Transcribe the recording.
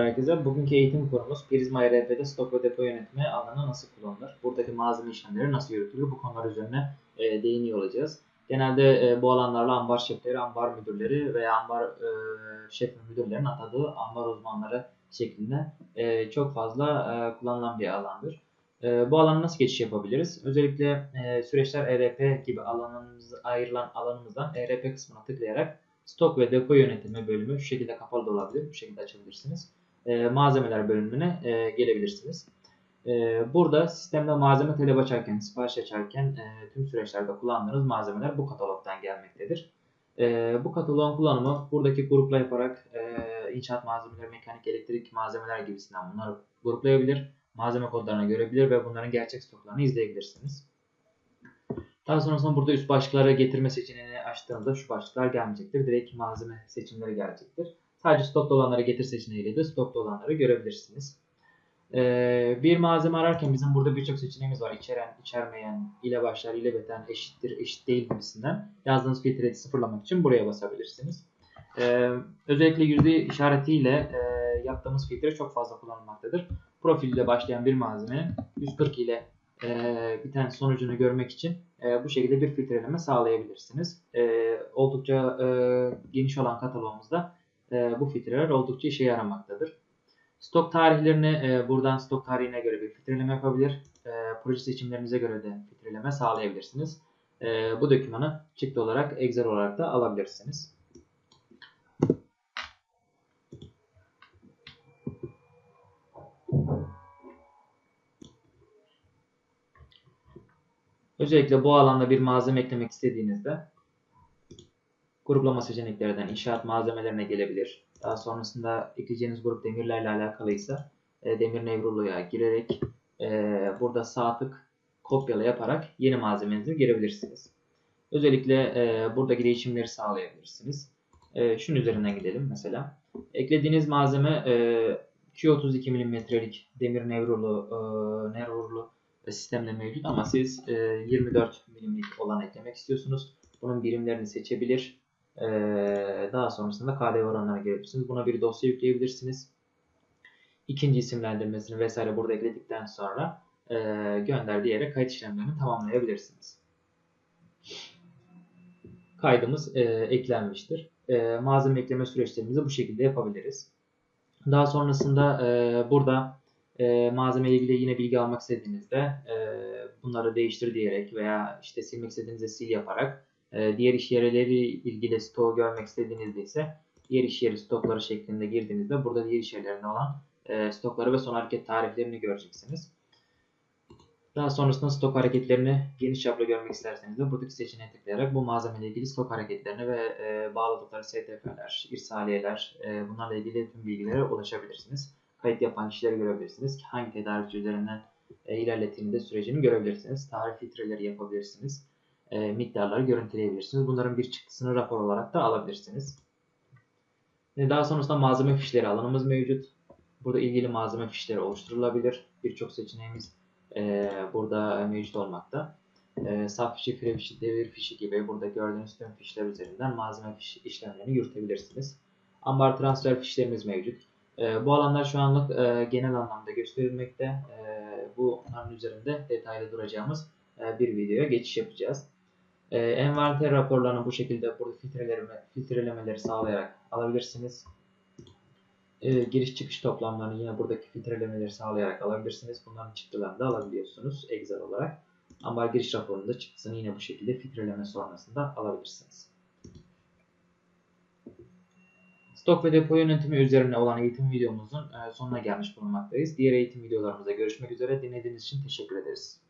arkadaşlar. Bugünkü eğitim konumuz Prizma ERP'de stok ve depo yönetimi alanı nasıl kullanılır? Buradaki malzeme işlemleri nasıl yürütülür? Bu konular üzerine e, değiniyor olacağız. Genelde e, bu alanlarla ambar şefleri, ambar müdürleri veya ambar e, şef müdürlerin atadığı ambar uzmanları şeklinde e, çok fazla e, kullanılan bir alandır. E, bu alana nasıl geçiş yapabiliriz? Özellikle e, süreçler ERP gibi alanımız, ayrılan alanımızdan ERP kısmına tıklayarak stok ve depo yönetimi bölümü şu şekilde kapalı da olabilir. Bu şekilde açabilirsiniz. E, malzemeler bölümüne e, gelebilirsiniz. E, burada sistemde malzeme talep açarken, sipariş açarken e, tüm süreçlerde kullandığınız malzemeler bu katalogdan gelmektedir. E, bu kataloğun kullanımı buradaki grupla yaparak e, inşaat malzemeleri, mekanik, elektrik malzemeler gibisinden bunları gruplayabilir, malzeme kodlarını görebilir ve bunların gerçek stoklarını izleyebilirsiniz. Daha sonrasında burada üst başlıkları getirme seçeneğini açtığınızda şu başlıklar gelmeyecektir. Direkt malzeme seçimleri gelecektir. Sadece stokta olanları getir seçeneğiyle de stokta olanları görebilirsiniz. Ee, bir malzeme ararken bizim burada birçok seçeneğimiz var. İçeren, içermeyen, ile başlar, ile biten, eşittir, eşit değil gibisinden. Yazdığınız filtreyi sıfırlamak için buraya basabilirsiniz. Ee, özellikle yüzde işaretiyle e, yaptığımız filtre çok fazla kullanılmaktadır. Profil ile başlayan bir malzemenin 140 ile e, biten sonucunu görmek için e, bu şekilde bir filtreleme sağlayabilirsiniz. E, oldukça geniş olan kataloğumuzda e, bu filtreler oldukça işe yaramaktadır. Stok tarihlerini e, buradan stok tarihine göre bir filtreleme yapabilir. E, proje seçimlerinize göre de filtreleme sağlayabilirsiniz. E, bu dokümanı çıktı olarak Excel olarak da alabilirsiniz. Özellikle bu alanda bir malzeme eklemek istediğinizde gruplama seçeneklerinden inşaat malzemelerine gelebilir. Daha sonrasında ekleyeceğiniz grup demirlerle alakalıysa e, demir nevroloya girerek e, burada sağ kopyala yaparak yeni malzemenizi girebilirsiniz. Özellikle e, buradaki değişimleri sağlayabilirsiniz. E, şunun üzerinden gidelim mesela. Eklediğiniz malzeme e, Q32 mm'lik demir nevrolu, e, nevrolu sistemde mevcut ama siz e, 24 milimlik olan eklemek istiyorsunuz. Bunun birimlerini seçebilir. E, daha sonrasında KDV oranlarına gelebilirsiniz. Buna bir dosya yükleyebilirsiniz. İkinci isimlendirmesini vesaire burada ekledikten sonra e, gönder diyerek kayıt işlemlerini tamamlayabilirsiniz. Kaydımız e, eklenmiştir. E, malzeme ekleme süreçlerimizi bu şekilde yapabiliriz. Daha sonrasında burada malzeme ile ilgili yine bilgi almak istediğinizde bunları değiştir diyerek veya işte silmek istediğinizde sil yaparak e, diğer iş yerleri ilgili stoğu görmek istediğinizde ise diğer iş yeri stokları şeklinde girdiğinizde burada diğer iş yerlerinde olan e, stokları ve son hareket tariflerini göreceksiniz. Daha sonrasında stok hareketlerini geniş çaplı görmek isterseniz de buradaki seçeneğe tıklayarak bu malzeme ile ilgili stok hareketlerini ve e, bağladıkları STF'ler, irsaliyeler e, bunlarla ilgili tüm bilgilere ulaşabilirsiniz kayıt yapan kişileri görebilirsiniz. Hangi tedarikçi üzerinden e, ilerlettiğinde sürecini görebilirsiniz. Tarih filtreleri yapabilirsiniz. E, miktarları görüntüleyebilirsiniz. Bunların bir çıktısını rapor olarak da alabilirsiniz. E, daha sonrasında malzeme fişleri alanımız mevcut. Burada ilgili malzeme fişleri oluşturulabilir. Birçok seçeneğimiz e, burada mevcut olmakta. E, saf fişi, fire fişi, devir fişi gibi burada gördüğünüz tüm fişler üzerinden malzeme fiş işlemlerini yürütebilirsiniz. Ambar transfer fişlerimiz mevcut. E, bu alanlar şu anlık e, genel anlamda gösterilmekte. E, bunların üzerinde detaylı duracağımız e, bir videoya geçiş yapacağız. E, envanter raporlarını bu şekilde burada filtreleme, filtrelemeleri sağlayarak alabilirsiniz. E, giriş çıkış toplamlarını yine buradaki filtrelemeleri sağlayarak alabilirsiniz. Bunların çıktılarını da alabiliyorsunuz Excel olarak. Ambar giriş raporunda çıktısını yine bu şekilde filtreleme sonrasında alabilirsiniz. Stok ve depo yönetimi üzerine olan eğitim videomuzun e, sonuna gelmiş bulunmaktayız. Diğer eğitim videolarımızda görüşmek üzere. Dinlediğiniz için teşekkür ederiz.